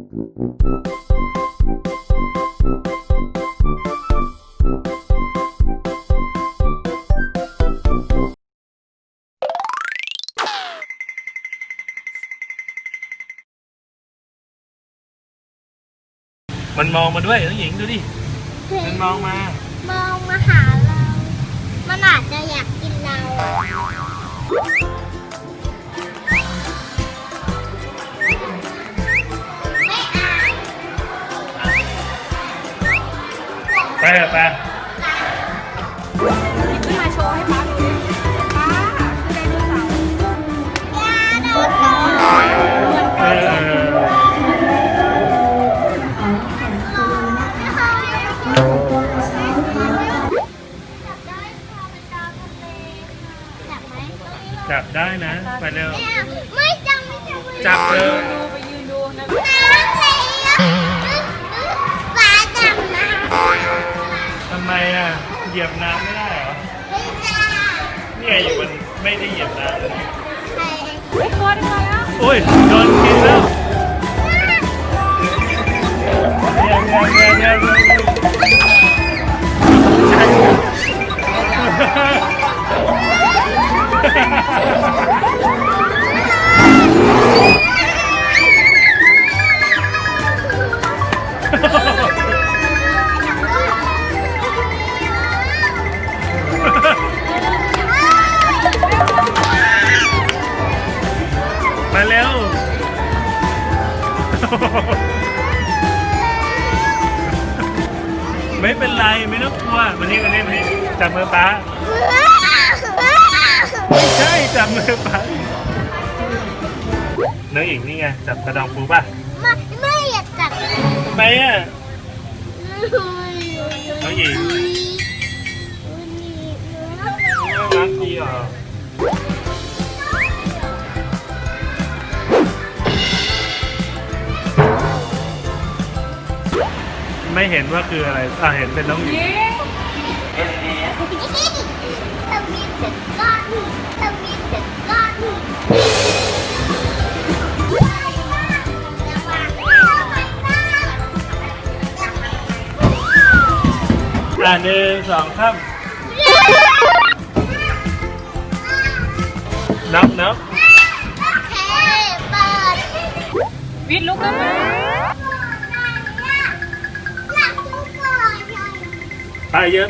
มันมองมาด้วยน้องหญิงดูดิ มันมองมา มองมาหาเรา มันอาจจะอยากกินเรา เถอะไปขึ้นมาโชว์ให้ป้าดูดิป้าคือไดโนเสาร์ยาโดนน้องเออจับไหมจับได้นะ ไปเร็ว ไม่จับไม่จับ จับเลย อะเหยียบน้ำไม่ได้เหรอไม่จับเนี่ยอยู่บนไม่ได้เหยียบน้ำเลยเฮ้ยตัวอะไรอะโอ้ยโดน มาเร็ว ไม่เป็นไรไม่ต้องกลัวมานี่มานี่มานี่จับมือป้าไม่ใช่จับมือป้าน้องหญิงนี่ไงจับกระดองปูป่ะไม่ไม่อยากจับทำไมอะ น้องหญิง ไม่เห็นว่าคืออะไร อะเห็นเป็นน้องหญิงยิงทวีตถึงก้อนทวีตถึงก้อนอะหนึ่งสองข้ามนับนับ วิทย์ลุกขึ้นมา ตายเยอะ